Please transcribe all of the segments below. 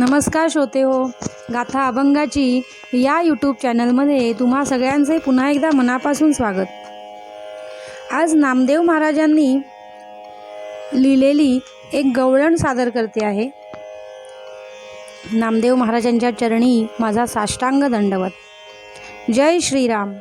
नमस्कार श्रोते हो गाथा अभंगाची या यूट्यूब चॅनलमध्ये तुम्हा सगळ्यांचे पुन्हा एकदा मनापासून स्वागत. आज नामदेव महाराजांनी लिहिलेली एक गवळण सादर करते आहे. नामदेव महाराजांच्या चरणी माझा साष्टांग दंडवत. जय श्रीराम.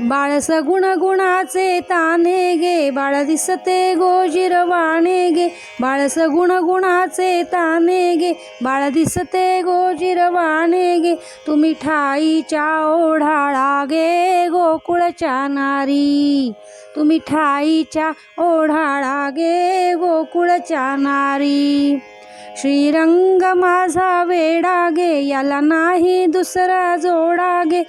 बाळस गुणगुणाचे ताने गे बाळ दिसते गोजिरवाणे गे. बाळस गुणगुणाचे ताने गे बाळ दिसते गोजिरवाणे गे. तुम्ही ठाईच्या ओढाळा गे गोकुळच्या नारी. तुम्ही ठाईच्या ओढाळा गे गोकुळच्या नारी. श्रीरंग माझा वेडा गे याला नाही दुसरा जोडा गे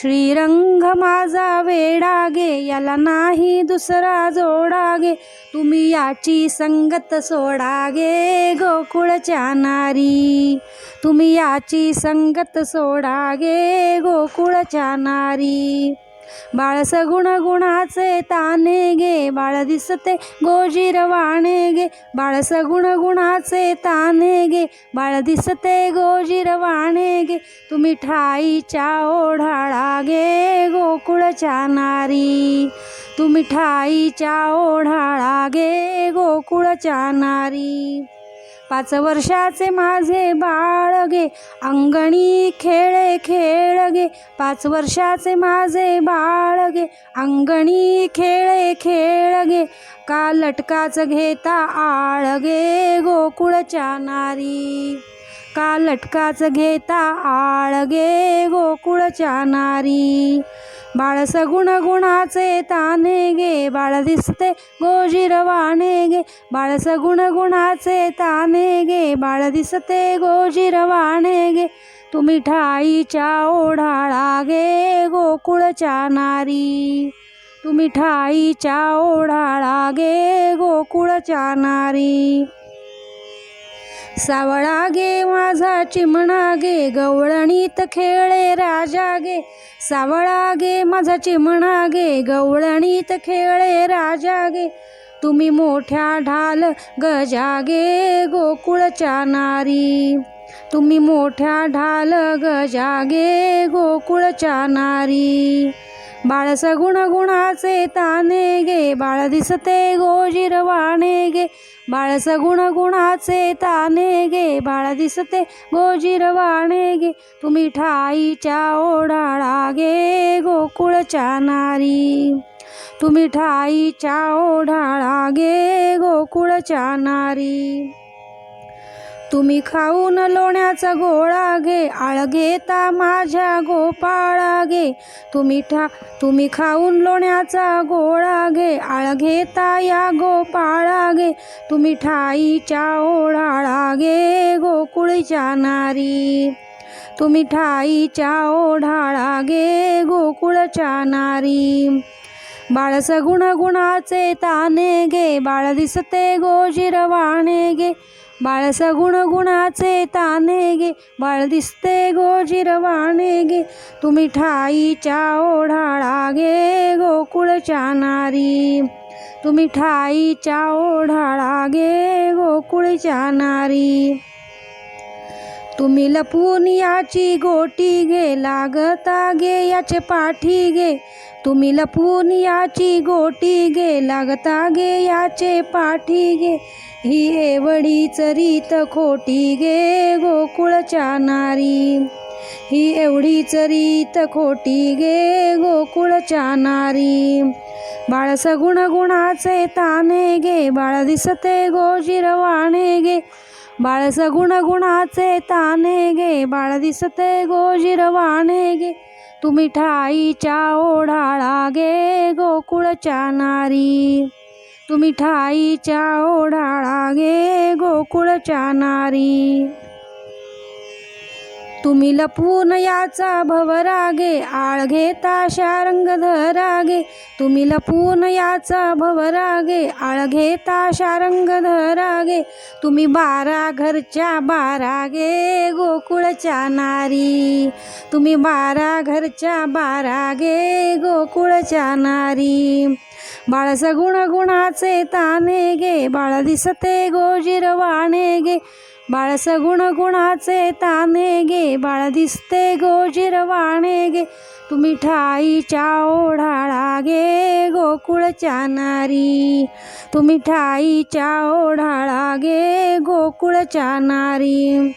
श्रीरंग माझा वेडा गे याला नाही दुसरा जोडा गे तुम्ही याची संगत सोडा गे गोकुळच्या नारी. तुम्ही याची संगत सोडा गे गोकुळच्या नारी. बाळस गुण गुणाचे ताने गे बाळ दिसते गोजीरवाणे गे. बाळस गुण गुणाचे ताने गे बाळ दिसते गोजीरवाणे गे. तुम्ही ठाईच्या ओढाळा गे गोकुळच्या नारी. तुम्ही ठाईच्या ओढाळा गे गोकुळच्या नारी. पाच वर्षाचे माझे बाळ गे अंगणी खेळे खेळ गे. पाच वर्षाचे माझे बाळ गे अंगणी खेळे खेळ गे. का लटकाच घेता आळ गे गोकुळच्या नारी. का लटकाच घेता आळ गे गोकुळच्या नारी. बाळस गुण गुणाचे ताने गे बाळ दिसते गोजिरवाने गे. बाळस गुण गुणाचे ताने गे बाळ दिसते गोजिरवाने गे. तुम्ही ठाईच्या ओढाळा गे गोकुळच्या नारी. तुम्ही ठाईच्या ओढाळा गे गोकुळच्या नारी. सावळा गे माझा चिमणा गे गवळणीत खेळे राजा गे सावळा गे माझा चिमणा गे गवळणीत खेळे राजा गे तुम्ही मोठ्या ढाल गजागे गोकुळच्या नारी. तुम्ही मोठ्या ढाल गजा गे गोकुळच्या नारी. बाळस गुण गुणाचे ताने गे बाळ दिसते गोजिरवाणे गे. बाळस गुण गुणाचे ताने गे बाळ दिसते गोजिरवाणे गे. तुम्ही ठाईच्या ओढाळा गे गोकुळच्या नारी. तुम्ही ठाईच्या ओढाळा गे गोकुळच्या नारी. तुम्ही खाऊन लोण्याचा गोळा घे आळ घेता माझ्या गोपाळा घे. तुम्ही ठा तुम्ही खाऊन लोण्याचा गोळा घे आळ घेता या गोपाळा घे. तुम्ही ठाईच्या ओढाळा घे गोकुळच्या नारी. तुम्ही ठाईच्या ओढाळा घे गोकुळच्या नारी. बाळस गुण गुणाचे ताने गे बाळ दिसते गोजिरवाणे गे. बाळस गुण गुणाचे ताने गे बाळ दिसते गोजिरवाणे गे. तुम्ही ठाईच्या ओढाळा गे गोकुळच्या नारी. तुम्ही ठाईच्या ओढाळा गे गोकुळच्या नारी. तुम्ही लपून याची गोटी घे लागता गे याचे पाठी घे. तुम्ही लपून याची गोटी घे लागता गे याचे पाठी घे. ही एवढी चरीत खोटी गे गोकुळच्या नारी. ही एवढी चरित खोटी गे गोकुळच्या नारी. बाळ सगुण गुणाचे ताने गे बाळ दिसते गोजिरवाणे गे बाळ सगुण गुणाचे ताने गे बाळ दिसते गोजिरवाणे गे. तुम्ही ठाईच्या ओढाळा गे गोकुळच्या नारी. तुम्ही ठाईच्या ओढाळा गे गोकुळच्या नारी. तुम्ही लपून याचा भवरागे आळ घेता शारंग धरागे तुम्ही लपवून याचा भवरागे आळ घेता शारंग धरागे तुम्ही बारा घरच्या बारा गे गोकुळच्या नारी. तुम्ही बारा घरच्या बारा गे गोकुळच्या नारी. बाळस गुण गुणाचे ताने गे बाळ दिसते गोजिरवाणे गे. बाळ सगुण गुणाचे ताने गे बाळ दिसते गोजिरवाणे गे. तुम्ही ठाईच्या ओढाळा गे गोकुळच्या नारी तुम्ही ठाईच्या ओढाळा गे गोकुळच्या नारी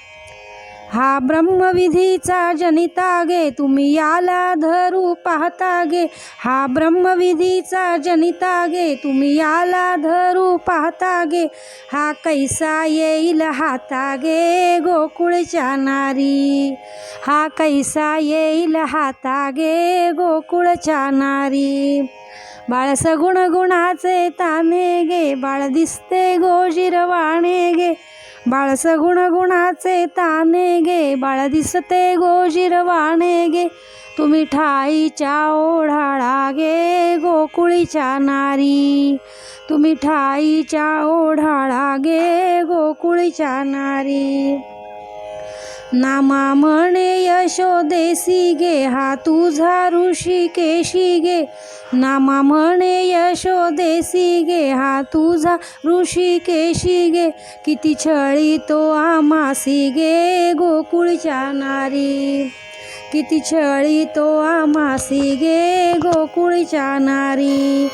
हा ब्रह्मविधीचा जनिता गे तुम्ही याला धरू पाहता गे हा ब्रह्मविधीचा जनिता गे तुम्ही याला धरू पाहता गे हा कैसा येईल हाता गे गोकुळच्या नारी. हा कैसा येईल हाता गे गोकुळच्या नारी. बाळ सगुण गुणाचे ताने गे बाळ दिसते गोजिरवाणे गे बाळ सगुण गुणाचे ताने गे बाळ दिसते गोजिरवाणे गे. तुम्ही ठाईच्या ओढाळा गे गोकुळीच्या नारी. तुम्ही ठाईच्या ओढाळा गे गोकुळीच्या नारी. नामा म्हणे यशोदेसी गे हा तुझा ऋषी केशी गे. नामा म्हणे यशोदेसी गे हा तुझा ऋषी केशी गे. किती छळी तो आमासी गे गोकुळच्या नारी. किती छळी तो आमासी गे गोकुळच्या नारी.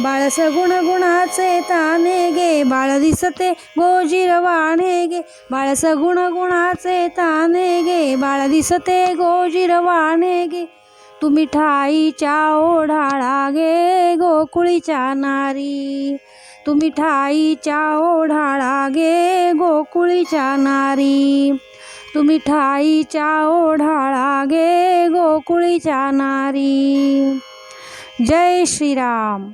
बाळस गुण गुणाचे ताने गे बाळ दिसते गोजिरवाणे गे. बाळस गुण गुणाचे ताने गे बाळ दिसते गोजिरवाणे गे. तुम्ही ठाईच्या ओढाळा गे गोकुळीच्या नारी. तुम्ही ठाईच्या ओढाळा गे गोकुळीच्या नारी. तुम्ही ठाईच्या ओढाळा गे गोकुळीच्या नारी. जय श्रीराम.